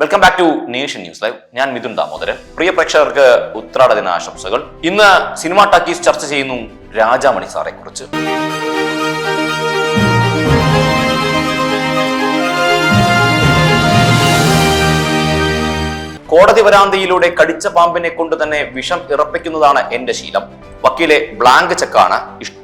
Welcome back to nation news live ഞാൻ മിഥുൻ ദാമോദരൻ. പ്രിയ പ്രേക്ഷകർക്ക് ഉത്രാട ദിന ആശംസകൾ ഇന്ന് സിനിമാ ടാക്കീസ് ചർച്ച ചെയ്യുന്നു രാജാമണി സാറെ കുറിച്ച് കോടതി വരാന്തയിലൂടെ കടിച്ച പാമ്പിനെ കൊണ്ട് തന്നെ വിഷം ഇറപ്പിക്കുന്നതാണ് എന്റെ ശീലം. വക്കീലെ ബ്ലാങ്ക് ചെക്കാണ്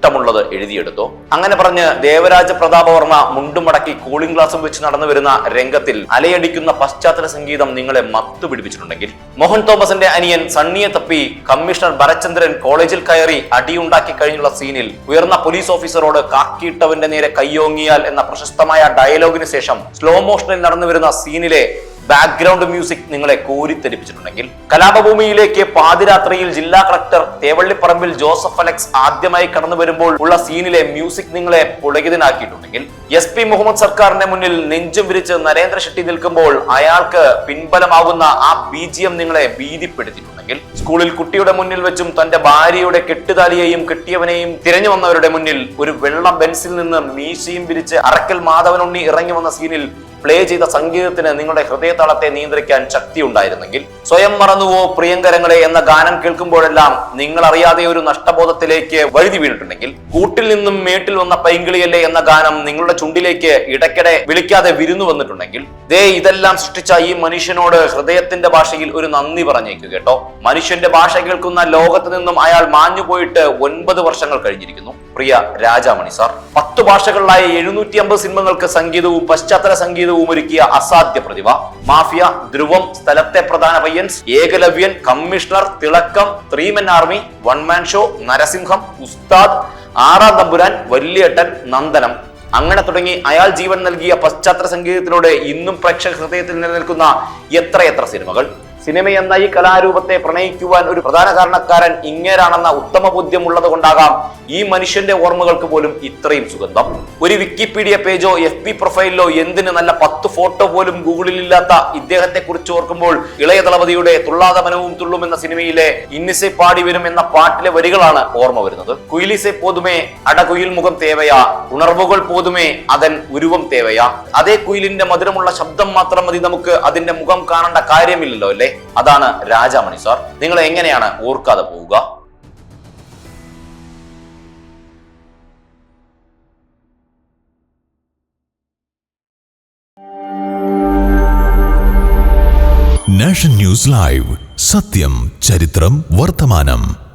ഇഷ്ടമുള്ളത് എഴുതിയെടുത്തു. അങ്ങനെ പറഞ്ഞ് ദേവരാജ പ്രതാപവർമ്മ മുണ്ടുമടക്കി കൂളിംഗ് ഗ്ലാസും വെച്ച് നടന്നു വരുന്ന രംഗത്തിൽ അലയടിക്കുന്ന പശ്ചാത്തല സംഗീതം നിങ്ങളെ മത്തു പിടിപ്പിച്ചിട്ടുണ്ടെങ്കിൽ. മോഹൻ തോമസിന്റെ അനിയൻ സണ്ണിയെ തപ്പി കമ്മീഷണർ ഭരചന്ദ്രൻ കോളേജിൽ കയറി അടിയുണ്ടാക്കി കഴിഞ്ഞുള്ള സീനിൽ ഉയർന്ന പോലീസ് ഓഫീസറോട് കാക്കിയിട്ടവന്റെ നേരെ കയ്യോങ്ങിയാൽ എന്ന പ്രശസ്തമായ ഡയലോഗിന് ശേഷം സ്ലോ മോഷനിൽ നടന്നു വരുന്ന സീനിലെ ബാക്ക്ഗ്രൗണ്ട് മ്യൂസിക് നിങ്ങളെ കോരിത്തെരിപ്പിച്ചിട്ടുണ്ടെങ്കിൽ കലാപഭൂമിയിലേക്ക് പാതിരാത്രിയിൽ ജില്ലാ കളക്ടർ തേവള്ളിപ്പറമ്പിൽ ജോസഫ് അലക്സ് ആദ്യമായി കടന്നു വരുമ്പോൾ ഉള്ള സീനിലെ മ്യൂസിക് നിങ്ങളെ പുളകിതനാക്കിയിട്ടുണ്ടെങ്കിൽ എസ് പി മുഹമ്മദ് സർക്കാരിന്റെ മുന്നിൽ നെഞ്ചും വിരിച്ച് നരേന്ദ്ര ഷെട്ടി നിൽക്കുമ്പോൾ അയാൾക്ക് പിൻബലമാകുന്ന ആ ബി ജി എം നിങ്ങളെ ഭീതിപ്പെടുത്തിയിട്ടുണ്ടെങ്കിൽ സ്കൂളിൽ കുട്ടിയുടെ മുന്നിൽ വെച്ചും തന്റെ ഭാര്യയുടെ കെട്ടുതാലിയെയും കെട്ടിയവനെയും തിരഞ്ഞു വന്നവരുടെ മുന്നിൽ ഒരു വെള്ള ബെൻസിൽ നിന്ന് മീശയും വിരിച്ച് അറക്കൽ മാധവനുണ്ണി ഇറങ്ങി വന്ന സീനിൽ പ്ലേ ചെയ്ത സംഗീതത്തിന് നിങ്ങളുടെ ഹൃദയതാളത്തെ നിയന്ത്രിക്കാൻ ശക്തി ഉണ്ടായിരുന്നെങ്കിൽ സ്വയം മറന്നുവോ പ്രിയങ്കരങ്ങളെ എന്ന ഗാനം കേൾക്കുമ്പോഴെല്ലാം നിങ്ങൾ അറിയാതെ ഒരു നഷ്ടബോധത്തിലേക്ക് വഴുതി വീണിട്ടുണ്ടെങ്കിൽ കൂട്ടിൽ നിന്നും മേട്ടിൽ വന്ന പൈങ്കിളിയല്ലേ എന്ന ഗാനം നിങ്ങളുടെ ചുണ്ടിലേക്ക് ഇടയ്ക്കിടെ വിളിക്കാതെ വിരുന്നു വന്നിട്ടുണ്ടെങ്കിൽ ദേ ഇതെല്ലാം സൃഷ്ടിച്ച ഈ മനുഷ്യനോട് ഹൃദയത്തിന്റെ ഭാഷയിൽ ഒരു നന്ദി പറഞ്ഞേക്ക് കേട്ടോ. മനുഷ്യന്റെ ഭാഷ കേൾക്കുന്ന ലോകത്ത് നിന്നും അയാൾ മാഞ്ഞു പോയിട്ട് ഒൻപത് വർഷങ്ങൾ കഴിഞ്ഞിരിക്കുന്നു. പ്രിയ രാജാമണി സാർ പത്ത് ഭാഷകളിലായ എഴുന്നൂറ്റി അമ്പത് സിനിമകൾക്ക് സംഗീതവും പശ്ചാത്തല സംഗീതവും ഒരുക്കിയ അസാധ്യ പ്രതിഭ. Mafia Dhruvam Sthalathe Pradhana Payyans Ekalavyan Commissioner Thilakkam three men army one man show Narasimham Ustaad Aaraam Thampuran വല്യേട്ടൻ നന്ദനം. അങ്ങനെ തുടങ്ങി അയാൾ ജീവൻ നൽകിയ പശ്ചാത്തല സംഗീതത്തിലൂടെ ഇന്നും പ്രേക്ഷക ഹൃദയത്തിൽ നിലനിൽക്കുന്ന എത്രയെത്ര സിനിമകൾ? സിനിമ എന്ന ഈ കലാരൂപത്തെ പ്രണയിക്കുവാൻ ഒരു പ്രധാന കാരണക്കാരൻ ഇങ്ങേരാണെന്ന ഉത്തമ ബോധ്യം ഉള്ളത് കൊണ്ടാകാം ഈ മനുഷ്യന്റെ ഓർമ്മകൾക്ക് പോലും ഇത്രയും സുഗന്ധം. ഒരു വിക്കിപീഡിയ പേജോ എഫ് പി പ്രൊഫൈലിലോ എന്തിന് നല്ല പത്ത് ഫോട്ടോ പോലും ഗൂഗിളിൽ ഇല്ലാത്ത ഇദ്ദേഹത്തെ കുറിച്ച് ഓർക്കുമ്പോൾ ഇളയ ദളപതിയുടെ തുള്ളാത മനവും തുള്ളും എന്ന സിനിമയിലെ ഇന്നിസെ പാടി വരും എന്ന പാട്ടിലെ വരികളാണ് ഓർമ്മ വരുന്നത്. കുയിലിസെ പോതുമേ അടകുയിൽ മുഖം തേവയാ. ഉണർവുകൾ പോതുമേ അതൻ ഉരുവം തേവയാ. അതേ കുയിലിന്റെ മധുരമുള്ള ശബ്ദം മാത്രം മതി നമുക്ക് അതിന്റെ മുഖം കാണേണ്ട കാര്യമില്ലല്ലോ അല്ലേ? അതാണ് രാജാമണി സാർ. നിങ്ങൾ എങ്ങനെയാണ് ഓർക്കാതെ പോവുക? നാഷൻ ന്യൂസ് ലൈവ് സത്യം ചരിത്രം വർത്തമാനം